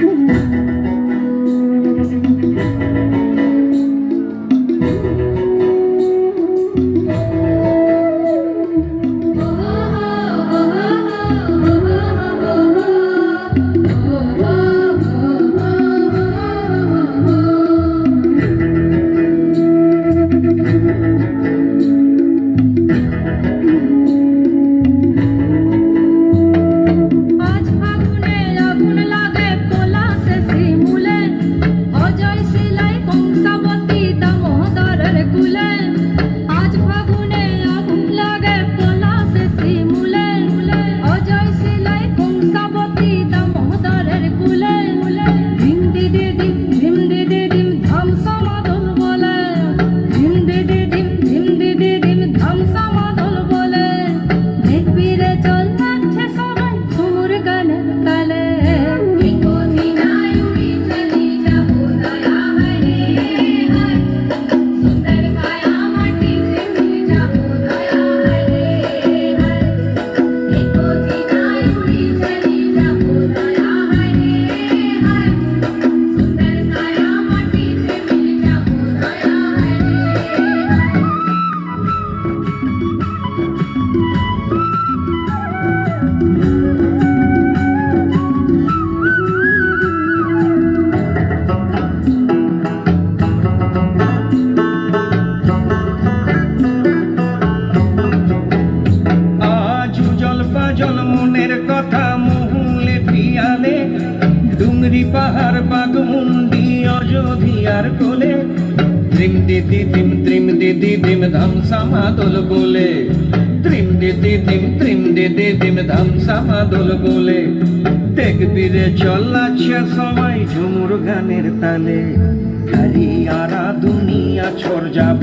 Mm-hmm. পাহাড় বাগমুন্ডি অযোধিয়ার কোলে। ত্রিম দিদি দিম ত্রিম দিদি দিম ধাম সামাদল গোলে ত্রিম দিদি দিম ত্রিম দিদি দিম ধাম সামাদল গোলে দেখবি রে চল্লাচ্ছে সবাই ঝুমুর গানের তালে। হারিয়ারা দুনিয়া ছড় যাব,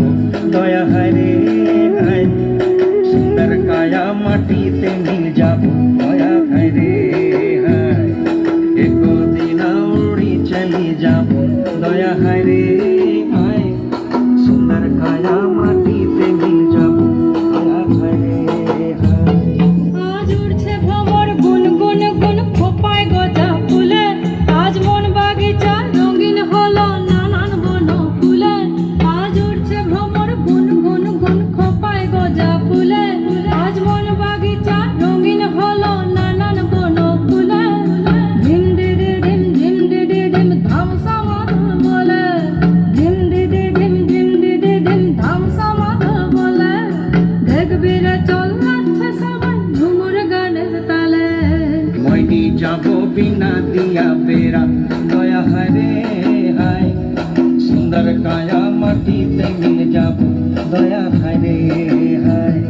দয়া হায় i Hare যাব বিনা দিয়া বেড়া। দয়া হরে হায়। সুন্দর কায়া মাটিতে মিল যাব। দয়া হরে হায়।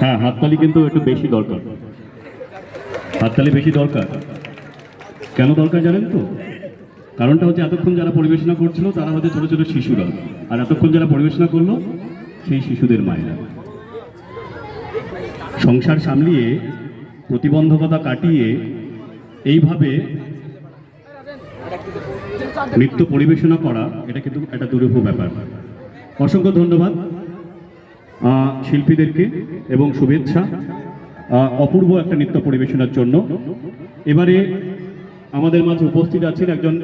হ্যাঁ হাততালি কিন্তু একটু বেশি দরকার। হাততালি বেশি দরকার। কেন দরকার জানেন তো? কারণটা হচ্ছে এতক্ষণ যারা পরিবেশনা করছিল, তারা হচ্ছে ছোটো ছোটো শিশুরা। আর এতক্ষণ যারা পরিবেশনা করল, সেই শিশুদের মায়েরা। সংসার সামলিয়ে, প্রতিবন্ধকতা কাটিয়ে, এইভাবে নৃত্য পরিবেশনা করা, এটা কিন্তু একটা দুরূহ ব্যাপার। অসংখ্য ধন্যবাদ। শিল্পীদেরকে এবং শুভেচ্ছা অপূর্ব একটা নৃত্য পরিবেশনার জন্য। এবারে আমাদের মাঝে উপস্থিত আছেন একজন